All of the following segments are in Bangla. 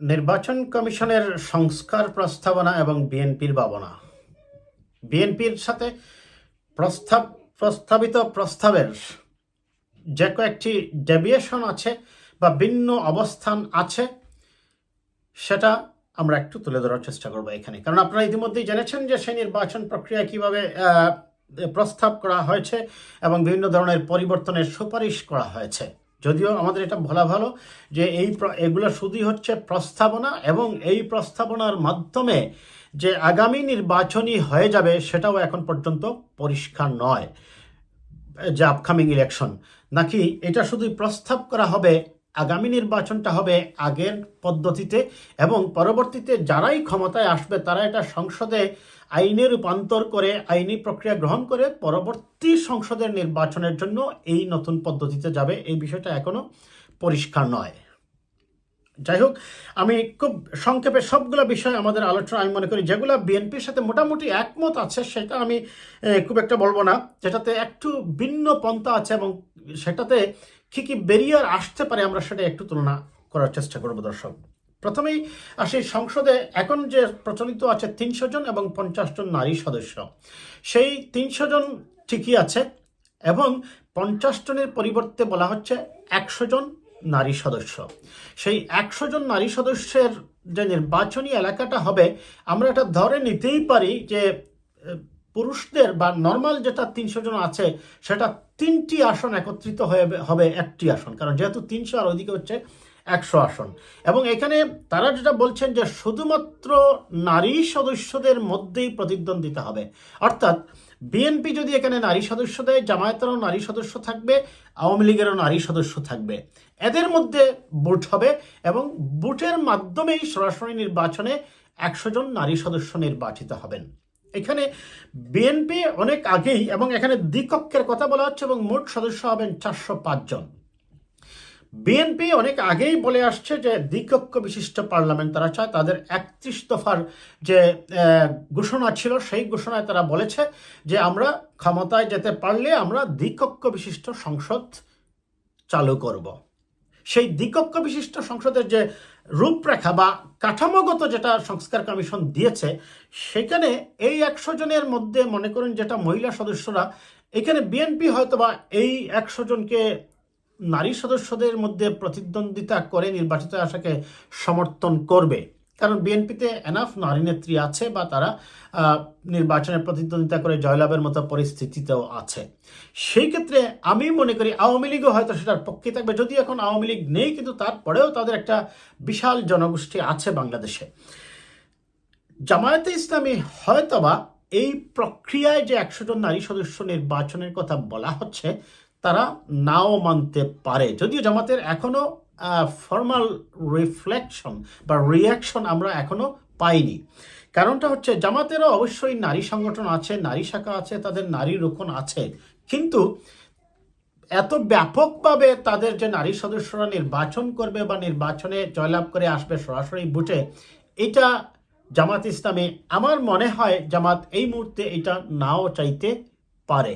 নির্বাচন কমিশনের সংস্কার প্রস্তাবনা এবং বিএনপির ভাবনা। বিএনপির সাথে প্রস্তাব, প্রস্তাবিত প্রস্তাবের যে কয়েকটি ডেভিয়েশন আছে বা ভিন্ন অবস্থান আছে, সেটা আমরা একটু তুলে ধরার চেষ্টা করব এখানে। কারণ আপনারা ইতিমধ্যেই জেনেছেন যে সেই নির্বাচন প্রক্রিয়া কীভাবে প্রস্তাব করা হয়েছে এবং বিভিন্ন ধরনের পরিবর্তনের সুপারিশ করা হয়েছে। যদিও আমাদের এটা বলা ভালো যে এই এগুলো শুধুই হচ্ছে প্রস্তাবনা এবং এই প্রস্তাবনার মাধ্যমে যে আগামী নির্বাচনী হয়ে যাবে সেটাও এখন পর্যন্ত পরিষ্কার নয়, যে আপকামিং ইলেকশন নাকি এটা শুধুই প্রস্তাব করা হবে আগামী নির্বাচনটা হবে আগের পদ্ধতিতে এবং পরবর্তীতে যারাই ক্ষমতায় আসবে, তারা এটা সংসদে আইনে রূপান্তর করে, আইনি প্রক্রিয়া গ্রহণ করে পরবর্তী সংসদের নির্বাচনের জন্য এই নতুন পদ্ধতিতে যাবে, এই বিষয়টা এখনও পরিষ্কার নয়। যাই হোক, আমি খুব সংক্ষেপে সবগুলো বিষয় আমাদের আলোচনা আমি মনে করি, যেগুলো বিএনপির সাথে মোটামুটি একমত আছে, সেটা আমি খুব একটা বলব না, যেটাতে একটু ভিন্ন পন্থা আছে এবং সেটাতে কী কী বেরিয়ার আসতে পারে আমরা সেটা একটু তুলনা করার চেষ্টা করব, দর্শক। প্রথমেই আসি সংসদে এখন যে প্রচলিত আছে তিনশো জন এবং পঞ্চাশ জন নারী সদস্য। সেই তিনশো জন ঠিকই আছে এবং পঞ্চাশ জনের পরিবর্তে বলা হচ্ছে একশো জন নারী সদস্য। সেই একশো জন নারী সদস্যের যে নির্বাচনী এলাকাটা হবে, আমরা এটা ধরে নিতেই পারি যে পুরুষদের বা নর্মাল যেটা তিনশো জন আছে, সেটা তিনটি আসন একত্রিত হয়ে হবে একটি আসন। কারণ যেহেতু তিনশো আর ওইদিকে হচ্ছে একশো আসন। এবং এখানে তারা যেটা বলছেন যে শুধুমাত্র নারী সদস্যদের মধ্যেই প্রতিদ্বন্দ্বিতা হবে। অর্থাৎ বিএনপি যদি এখানে নারী সদস্য দেয়, জামায়াতেরও নারী সদস্য থাকবে, আওয়ামী লীগেরও নারী সদস্য থাকবে। এদের মধ্যে ভোট হবে এবং ভোটের মাধ্যমেই সরাসরি নির্বাচনে একশো জন নারী সদস্য নির্বাচিত হবেন। এখানে বিএনপি অনেক আগেই এবং এখানে দ্বিকক্ষের কথা বলা হচ্ছে এবং মোট সদস্য হবেন চারশো জন। বিএনপি অনেক আগেই বলে আসছে যে দ্বিকক্ষ বিশিষ্ট পার্লামেন্ট তারা চায়, তাদের একত্রিশ দফার যে ঘোষণা ছিল সেই ঘোষণায় তারা বলেছে যে আমরা ক্ষমতায় যেতে পারলে আমরা দ্বিকক্ষ বিশিষ্ট সংসদ চালু করব। সেই দ্বিকক্ষ বিশিষ্ট সংসদের যে রূপরেখা বা কাঠামোগত যেটা সংস্কার কমিশন দিয়েছে, সেখানে এই একশো জনের মধ্যে মনে করেন যেটা মহিলা সদস্যরা, এখানে বিএনপি হয়তো বা এই একশো জনকে নারী সদস্যদের মধ্যে প্রতিদ্বন্দ্বিতা করে নির্বাচিত আশাকে সমর্থন করবে। কারণ বিএনপিতে এনাফ নারী নেত্রী আছে বা তারা নির্বাচনে প্রতিদ্বন্দ্বিতা করে জয়লাভের মতো পরিস্থিতিতেও আছে। সেই ক্ষেত্রে আমি মনে করি আওয়ামী লীগও হয়তো সেটার পক্ষে থাকবে। যদি এখন আওয়ামী লীগ নেই, কিন্তু তারপরেও তাদের একটা বিশাল জনগোষ্ঠী আছে বাংলাদেশে। জামায়াতে ইসলামী হয়তোবা এই প্রক্রিয়ায় যে একশো জন নারী সদস্য নির্বাচনের কথা বলা হচ্ছে, তারা নাও মানতে পারে। যদিও জামাতের এখনও ফর্মাল রিফ্লেকশন বা রিয়াকশন আমরা এখনও পাইনি। কারণটা হচ্ছে জামাতেরও অবশ্যই নারী সংগঠন আছে, নারী শাখা আছে, তাদের নারী রোকন আছে। কিন্তু এত ব্যাপকভাবে তাদের যে নারী সদস্যরা নির্বাচন করবে বা নির্বাচনে জয়লাভ করে আসবে সরাসরি বুটে এটা জামাত ইসলামী, আমার মনে হয় জামাত এই মুহূর্তে এটা নাও চাইতে পারে।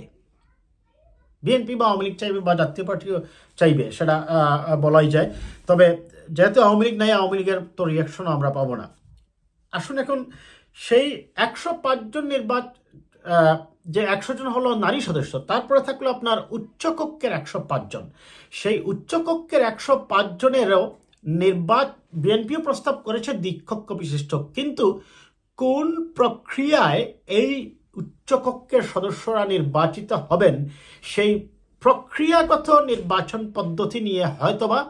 বিএনপি বা আওয়ামী লীগ চাইবে বা জাতীয় পার্টিও চাইবে, সেটা বলাই যায়। তবে যেহেতু আওয়ামী লীগ নাই, আওয়ামী লীগের তো রিয়াকশনও আমরা পাবো না। আসুন এখন সেই একশো পাঁচজন নির্বাচ যে একশো জন হলো নারী সদস্য, তারপরে থাকল আপনার উচ্চকক্ষের একশো পাঁচজন সেই উচ্চকক্ষের একশো পাঁচজনেরও নির্বাচ, বিএনপিও প্রস্তাব করেছে দ্বিকক্ষ বিশিষ্ট। কিন্তু কোন প্রক্রিয়ায় এই উচ্চকক্ষের সদস্যরা নির্বাচিত হবেন, সেই প্রক্রিয়াগত নির্বাচন পদ্ধতি নিয়ে হয়তোবা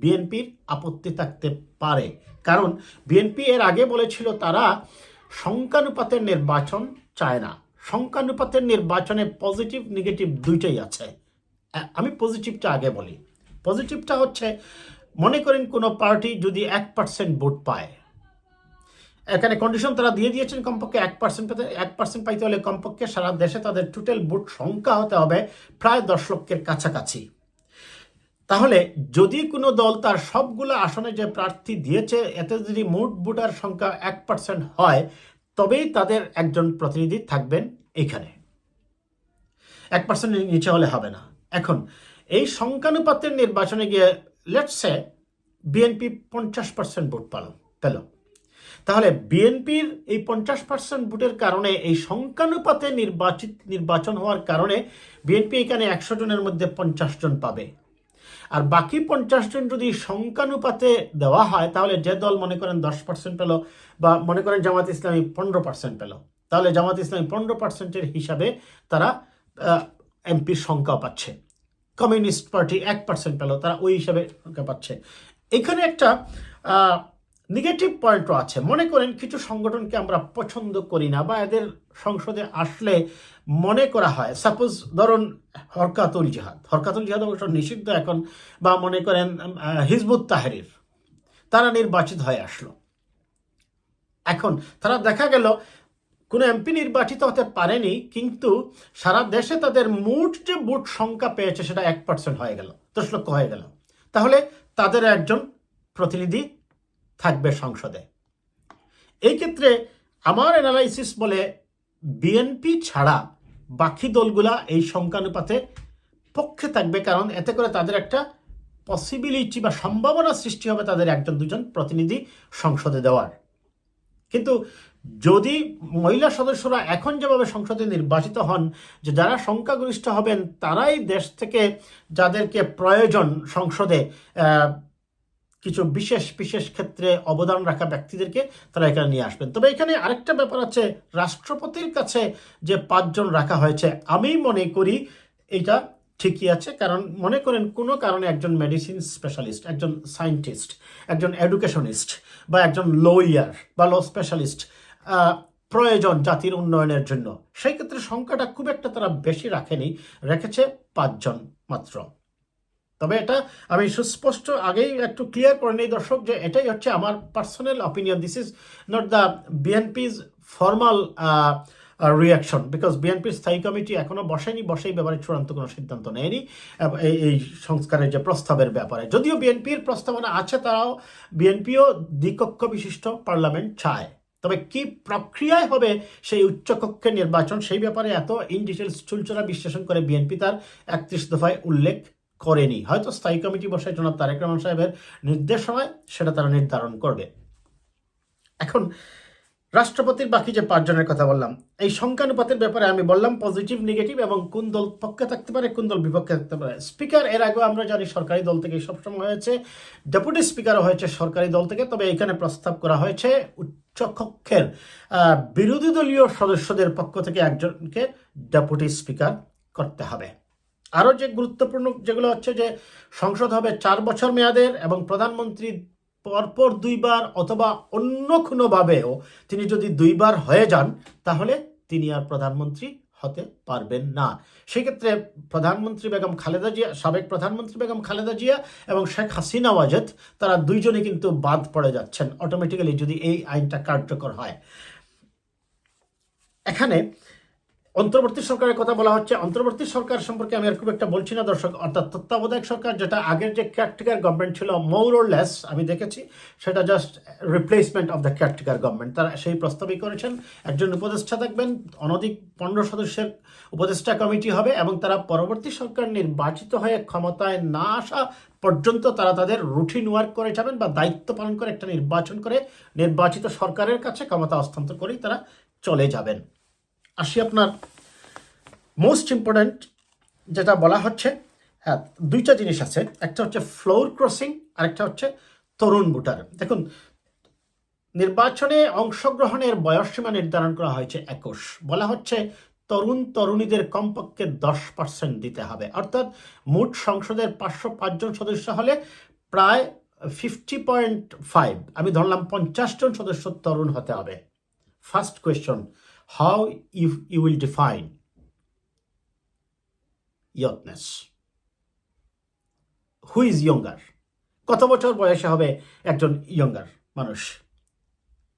বিএনপির আপত্তি থাকতে পারে। কারণ বিএনপি এর আগে বলেছিল তারা সংখ্যানুপাতের নির্বাচন চায় না। সংখ্যানুপাতের নির্বাচনে পজিটিভ, নেগেটিভ দুইটাই আছে। আমি পজিটিভটা আগে বলি। পজিটিভটা হচ্ছে, মনে করেন কোনো পার্টি যদি এক পার্সেন্ট ভোট পায় এখানে কন্ডিশন তারা দিয়ে দিয়েছেন কমপক্ষে এক পার্সেন্ট পেতে এক পার্সেন্ট পাইতে হলে কমপক্ষে সারা দেশে তাদের টোটাল ভোট সংখ্যা হতে হবে প্রায় দশ লক্ষের কাছাকাছি। তাহলে যদি কোনো দল তার সবগুলো আসনে যে প্রার্থী দিয়েছে, এতে যদি মোট ভোটার সংখ্যা এক পার্সেন্ট হয়, তবেই তাদের একজন প্রতিনিধি থাকবেন এখানে। এক পার্সেন্টের নিচে হলে হবে না। এখন, এই সংখ্যানুপাতের নির্বাচনে গিয়ে লেটসে বিএনপি পঞ্চাশ পার্সেন্ট ভোট পাল, পেল। তাহলে বিএনপির এই পঞ্চাশ পার্সেন্ট ভোটের কারণে এই সংখ্যানুপাতে নির্বাচিত, নির্বাচন হওয়ার কারণে বিএনপি এখানে একশো জনের মধ্যে পঞ্চাশ জন পাবে। আর বাকি পঞ্চাশ জন যদি সংখ্যানুপাতে দেওয়া হয়, তাহলে যে দল মনে করেন দশ পার্সেন্ট পেল বা মনে করেন জামাত ইসলামী পনেরো পার্সেন্ট পেল, তাহলে জামাত ইসলামী পনেরো পার্সেন্টের হিসাবে তারা এমপির সংখ্যা পাচ্ছে। কমিউনিস্ট পার্টি এক পার্সেন্ট পেল, তারা ওই হিসাবে সংখ্যা পাচ্ছে। এখানে একটা নেগেটিভ পয়েন্টও আছে। মনে করেন কিছু সংগঠনকে আমরা পছন্দ করি না বা এদের সংসদে আসলে মনে করা হয়। সাপোজ ধরুন হরকাতুল জিহাদ। হরকাতুল জিহাদ অবশ্য নিষিদ্ধ এখন বা মনে করেন হিজবুত তাহরির। তারা নির্বাচিত হয়ে আসলো। এখন তারা দেখা গেল, কোনো এমপি নির্বাচিত হতে পারেনি, কিন্তু সারা দেশে তাদের মোট যে ভোট সংখ্যা পেয়েছে সেটা এক পার্সেন্ট হয়ে গেল, দশ লক্ষ হয়ে গেল। তাহলে তাদের একজন প্রতিনিধি থাকবে সংসদে। এই ক্ষেত্রে আমার অ্যানালাইসিস বলে বিএনপি ছাড়া বাকি দলগুলা এই সংখ্যানুপাতে পক্ষে থাকবে, কারণ এতে করে তাদের একটা পসিবিলিটি বা সম্ভাবনা সৃষ্টি হবে তাদের একজন, দুজন প্রতিনিধি সংসদে দেওয়ার। কিন্তু যদি মহিলা সদস্যরা এখন যেভাবে সংসদে নির্বাচিত হন, যে যারা সংখ্যাগরিষ্ঠ হবেন, তারাই দেশ থেকে যাদেরকে প্রয়োজন সংসদে কিছু বিশেষ বিশেষ ক্ষেত্রে অবদান রাখা ব্যক্তিদেরকে তারা এখানে নিয়ে আসবেন। তবে এখানে আরেকটা ব্যাপার আছে, রাষ্ট্রপতির কাছে যে পাঁচজন রাখা হয়েছে, আমি মনে করি এটা ঠিকই আছে। কারণ মনে করেন, কোনো কারণে একজন মেডিসিন স্পেশালিস্ট একজন সায়েন্টিস্ট একজন এডুকেশনিস্ট বা একজন লয়ার বা ল স্পেশালিস্ট প্রয়োজন জাতির উন্নয়নের জন্য, সেই ক্ষেত্রে সংখ্যাটা খুব একটা তারা বেশি রাখেনি, রেখেছে পাঁচজন মাত্র। তবে এটা আমি সুস্পষ্ট আগেই একটু ক্লিয়ার করে নিই, দর্শক, যে এটাই হচ্ছে আমার personal opinion this is not the BNP's formal reaction because বিএনপির স্থায়ী কমিটি এখনও বসেনি, বসেই ব্যাপারে চূড়ান্ত কোনো সিদ্ধান্ত নেয়নি এই এই সংস্কারের যে প্রস্তাবের ব্যাপারে। যদিও বিএনপির প্রস্তাবনা আছে, তারাও বিএনপিও দ্বিকক্ষ বিশিষ্ট পার্লামেন্ট চায়। তবে কি প্রক্রিয়ায় হবে সেই উচ্চকক্ষের নির্বাচন, সেই ব্যাপারে এত ইন ডিটেলস চুলচোরা বিশ্লেষণ করে বিএনপি তার একত্রিশ দফায় উল্লেখ করেনি। হয়তো স্থায়ী কমিটি বসে জনাব তারেক রহমান সাহেবের নির্দেশনায় সেটা তারা নির্ধারণ করবে। এখন রাষ্ট্রপতির বাকি যে পাঁচজনের কথা বললাম, এই সংখ্যানুপাতের ব্যাপারে আমি বললাম পজিটিভ, নেগেটিভ এবং কোন দল পক্ষে থাকতে পারে, কোন দল বিপক্ষে থাকতে পারে। স্পিকার, এর আগেও আমরা জানি সরকারি দল থেকে সবসময় হয়েছে, ডেপুটি স্পিকারও হয়েছে সরকারি দল থেকে, তবে এখানে প্রস্তাব করা হয়েছে উচ্চকক্ষের বিরোধী দলীয় সদস্যদের পক্ষ থেকে একজনকে ডেপুটি স্পিকার করতে হবে। আরও যে গুরুত্বপূর্ণ যেগুলো হচ্ছে যে সংসদ হবে চার বছর মেয়াদের এবং প্রধানমন্ত্রী পরপর দুইবার অথবা অন্য কোনোভাবেও তিনি যদি দুইবার হয়ে যান, তাহলে তিনি আর প্রধানমন্ত্রী হতে পারবেন না। সেক্ষেত্রে প্রধানমন্ত্রী বেগম খালেদা জিয়া, সাবেক প্রধানমন্ত্রী বেগম খালেদা জিয়া এবং শেখ হাসিনা ওয়াজেদ, তারা দুইজনে কিন্তু বাদ পড়ে যাচ্ছেন অটোমেটিক্যালি যদি এই আইনটা কার্যকর হয়। এখানে অন্তর্বর্তী সরকারের কথা বলা হচ্ছে। অন্তর্বর্তী সরকার সম্পর্কে আমি আর খুব একটা বলছি না, দর্শক। অর্থাৎ তত্ত্বাবধায়ক সরকার যেটা আগের যে কেয়ারটেকার গভর্নমেন্ট ছিল মোর লেস আমি দেখেছি, সেটা just replacement of the caretaker government তারা সেই প্রস্তাবই করেছেন। একজন উপদেষ্টা থাকবেন অনধিক পনেরো সদস্যের উপদেষ্টা কমিটি হবে এবং তারা পরবর্তী সরকার নির্বাচিত হয়ে ক্ষমতায় না আসা পর্যন্ত তারা তাদের রুটিন ওয়ার্ক করে যাবেন বা দায়িত্ব পালন করে একটা নির্বাচন করে নির্বাচিত সরকারের কাছে ক্ষমতা হস্তান্তর করেই তারা চলে যাবেন। আসি আপনার মোস্ট ইম্পর্ট্যান্ট যেটা বলা হচ্ছে হ্যাঁ দুইটা জিনিস আছে। একটা হচ্ছে ফ্লোর ক্রসিং আরেকটা হচ্ছে তরুণ ভোটার। দেখুন, নির্বাচনে অংশগ্রহণের বয়সসীমা নির্ধারণ করা হয়েছে একুশ। বলা হচ্ছে তরুণ তরুণীদের কমপক্ষে দশ পার্সেন্ট দিতে হবে। অর্থাৎ মোট সংসদের পাঁচশো পাঁচজন সদস্য হলে প্রায় ফিফটি পয়েন্ট ফাইভ আমি ধরলাম পঞ্চাশ জন সদস্য তরুণ হতে হবে। First question how you you will define youthness who is younger কত বছর বয়সে হবে একজন ইয়ঙ্গার মানুষ?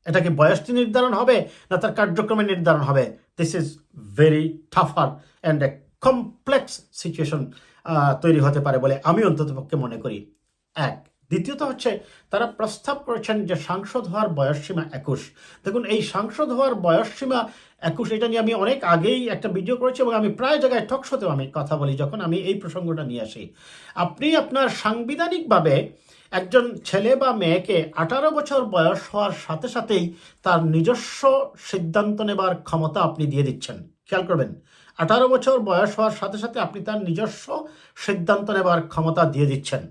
এটা কি বয়সটি নির্ধারণ হবে না তার কার্যক্রমে নির্ধারণ হবে? This is very tougher and a complex situation তৈরি হতে পারে বলে আমি অন্ততপক্ষে মনে করি। এক দ্বিতীয়ত হচ্ছে, তারা প্রস্তাব করেছেন যে সাংসদ হওয়ার বয়সসীমা একুশ। দেখুন, এই সাংসদ হওয়ার বয়সসীমা একুশ, এটা নিয়ে আমি অনেক আগেই একটা ভিডিও করেছি এবং আমি প্রায় জায়গায় টকশোতেও আমি কথা বলি যখন আমি এই প্রসঙ্গটা নিয়ে আসি। আপনি আপনার সাংবিধানিকভাবে একজন ছেলে বা মেয়েকে আঠারো বছর বয়স হওয়ার সাথে সাথেই তার নিজস্ব সিদ্ধান্ত নেবার ক্ষমতা আপনি দিয়ে দিচ্ছেন। খেয়াল করবেন, আঠারো বছর বয়স হওয়ার সাথে সাথে আপনি তার নিজস্ব সিদ্ধান্ত নেবার ক্ষমতা দিয়ে দিচ্ছেন।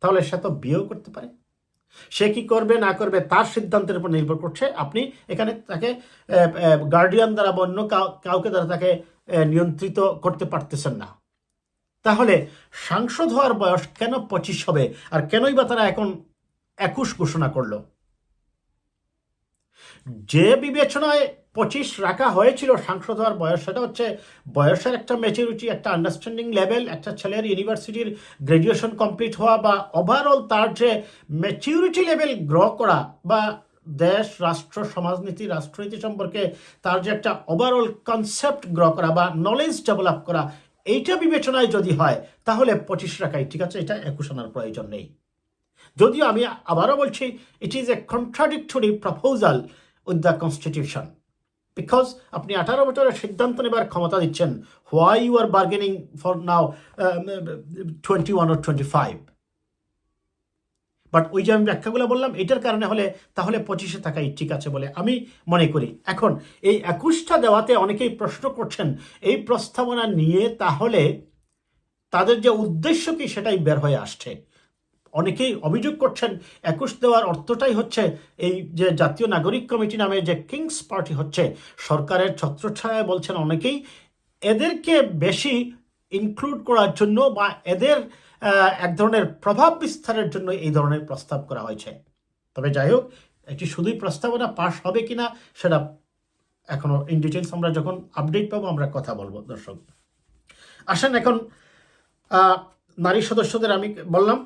তাহলে সে তো বিয়েও করতে পারে। সে কি করবে, না করবে, তার সিদ্ধান্তের উপর নির্ভর করছে। আপনি এখানে তাকে গার্ডিয়ান দ্বারা বা অন্য কাউ- কাউকে দ্বারা তাকে নিয়ন্ত্রিত করতে পারতেছেন না। তাহলে সাংসদ হওয়ার বয়স কেন পঁচিশ হবে? আর কেনই বা তারা এখন একুশ ঘোষণা করল? যে বিবেচনায় পঁচিশ রাখা হয়েছিল সাংসদ হওয়ার বয়স। সেটা হচ্ছে বয়সের একটা ম্যাচুরিটি একটা আন্ডারস্ট্যান্ডিং লেভেল একটা ছেলের ইউনিভার্সিটির গ্র্যাজুয়েশন কমপ্লিট হওয়া বা ওভারঅল তার যে ম্যাচিউরিটি লেভেল গ্র করা বা দেশ, রাষ্ট্র, সমাজনীতি, রাষ্ট্রনীতি সম্পর্কে তার যে একটা ওভারঅল কনসেপ্ট গ্র করা বা নলেজ ডেভেলপ করা, এইটা বিবেচনায় যদি হয়, তাহলে পঁচিশ রাখাই ঠিক আছে, এটা একুশ আনার প্রয়োজন নেই। যদিও আমি আবারও বলছি it is a contradictory proposal with the constitution because আপনি আঠারো বছরের সিদ্ধান্ত নেবার ক্ষমতা দিচ্ছেন why you are bargaining for now twenty one or twenty five but ওই যে আমি ব্যাখ্যাগুলো বললাম, এটার কারণে হলে তাহলে পঁচিশে থাকাই ঠিক আছে বলে আমি মনে করি। এখন, এই একুশটা দেওয়াতে অনেকেই প্রশ্ন করছেন, এই প্রস্তাবনা নিয়ে তাহলে তাদের যে উদ্দেশ্য কি সেটাই বের হয়ে আসছে। অনেকেই অভিযোগ করছেন, একুশ দেওয়ার অর্থটাই হচ্ছে এই যে জাতীয় নাগরিক কমিটি নামে যে কিংস পার্টি হচ্ছে, সরকারের ছত্রছায়ায় বলছেন অনেকেই, এদেরকে বেশি ইনক্লুড করার জন্য বা এদের এক ধরনের প্রভাব বিস্তারের জন্য এই ধরনের প্রস্তাব করা হয়েছে। তবে যাই হোক এটি শুধুই প্রস্তাবনা পাশ হবে কিনা সেটা এখনও ইন ডিটেলস আমরা যখন আপডেট পাবো আমরা কথা বলব, দর্শক। আসেন এখন নারী সদস্যদের আমি বললাম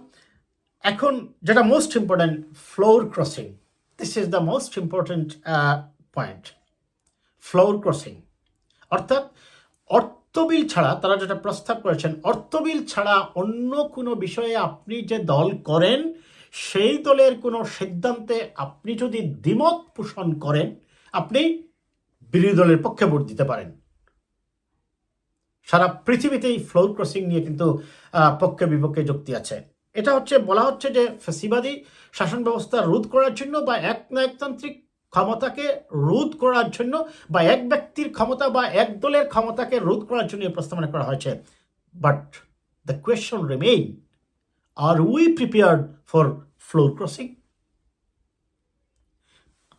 এখন যেটা most important floor crossing this is the most important point floor crossing অর্থাৎ, অর্থবিল ছাড়া, তারা যেটা প্রস্তাব করেছেন, অর্থবিল ছাড়া অন্য কোনো বিষয়ে আপনি যে দল করেন, সেই দলের কোনো সিদ্ধান্তে আপনি যদি দ্বিমত পোষণ করেন, আপনি বিরোধী দলের পক্ষে ভোট দিতে পারেন। সারা পৃথিবীতেই ফ্লোর ক্রসিং নিয়ে কিন্তু পক্ষে বিপক্ষে যুক্তি আছে। এটা হচ্ছে, বলা হচ্ছে যে ফেসিবাদী শাসন ব্যবস্থা রোধ করার জন্য বা এক নায়কতান্ত্রিক ক্ষমতাকে রোধ করার জন্য বা এক ব্যক্তির ক্ষমতা বা এক দলের ক্ষমতাকে রোধ করার জন্য প্রস্তাবনা করা হয়েছে। But the question remain are we prepared for floor crossing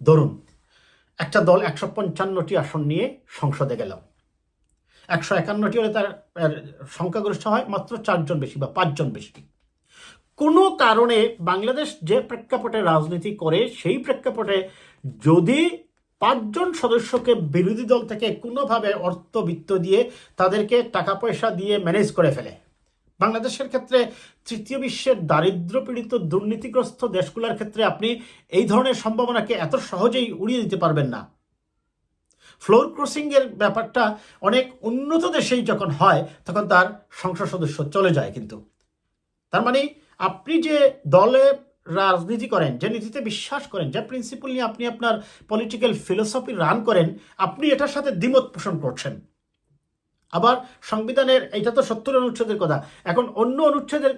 ধরুন, একটা দল একশো পঞ্চান্নটি আসন নিয়ে সংসদে গেল। একশো একান্নটি হলে তার সংখ্যাগরিষ্ঠ হয় মাত্র চারজন বেশি বা পাঁচজন বেশি। কোনো কারণে বাংলাদেশ যে প্রেক্ষাপটে রাজনীতি করে, সেই প্রেক্ষাপটে যদি পাঁচজন সদস্যকে বিরোধী দল থেকে কোনোভাবে অর্থবিত্ত দিয়ে তাদেরকে টাকা পয়সা দিয়ে ম্যানেজ করে ফেলে। বাংলাদেশের ক্ষেত্রে তৃতীয় বিশ্বের দারিদ্র পীড়িত দুর্নীতিগ্রস্ত দেশগুলোর ক্ষেত্রে আপনি এই ধরনের সম্ভাবনাকে এত সহজেই উড়িয়ে দিতে পারবেন না। ফ্লোর ক্রসিং এর ব্যাপারটা অনেক উন্নত দেশেই যখন হয়, তখন তার সংসদ সদস্য চলে যায় কিন্তু। তার মানে আপনি যে দলে রাজনীতি করেন, যে নীতিতে বিশ্বাস করেন, যে প্রিন্সিপাল নিয়ে আপনি আপনার পলিটিক্যাল ফিলোসফি রান করেন, আপনি এটার সাথে দ্বিমত পোষণ করছেন। আবার সংবিধানের এটা তো সত্তর অনুচ্ছেদের কথা, এখন অন্য অনুচ্ছেদের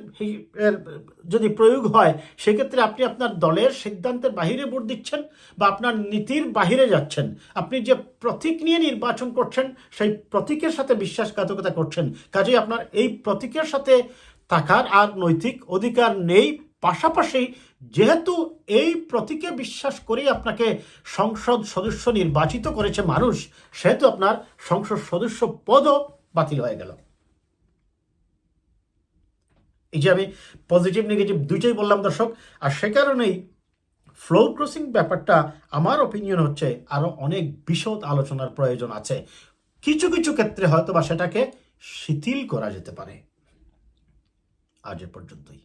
যদি প্রয়োগ হয়, সেক্ষেত্রে আপনি আপনার দলের সিদ্ধান্তের বাহিরে ভোট দিচ্ছেন বা আপনার নীতির বাহিরে যাচ্ছেন। আপনি যে প্রতীক নিয়ে নির্বাচন করছেন, সেই প্রতীকের সাথে বিশ্বাসঘাতকতা করছেন। কাজেই আপনার এই প্রতীকের সাথে থাকার আর নৈতিক অধিকার নেই। পাশাপাশি যেহেতু এই প্রতীকে বিশ্বাস করেই আপনাকে সংসদ সদস্য নির্বাচিত করেছে মানুষ, সেহেতু আপনার সংসদ সদস্য পদও বাতিল হয়ে গেল। এই যে আমি পজিটিভ, নেগেটিভ দুইটাই বললাম দর্শক, আর সে কারণেই ফ্লো ক্রসিং ব্যাপারটা আমার অপিনিয়ন হচ্ছে আরও অনেক বিশদ আলোচনার প্রয়োজন আছে। কিছু কিছু ক্ষেত্রে হয়তো বা সেটাকে শিথিল করা যেতে পারে। আজ এ পর্যন্তই।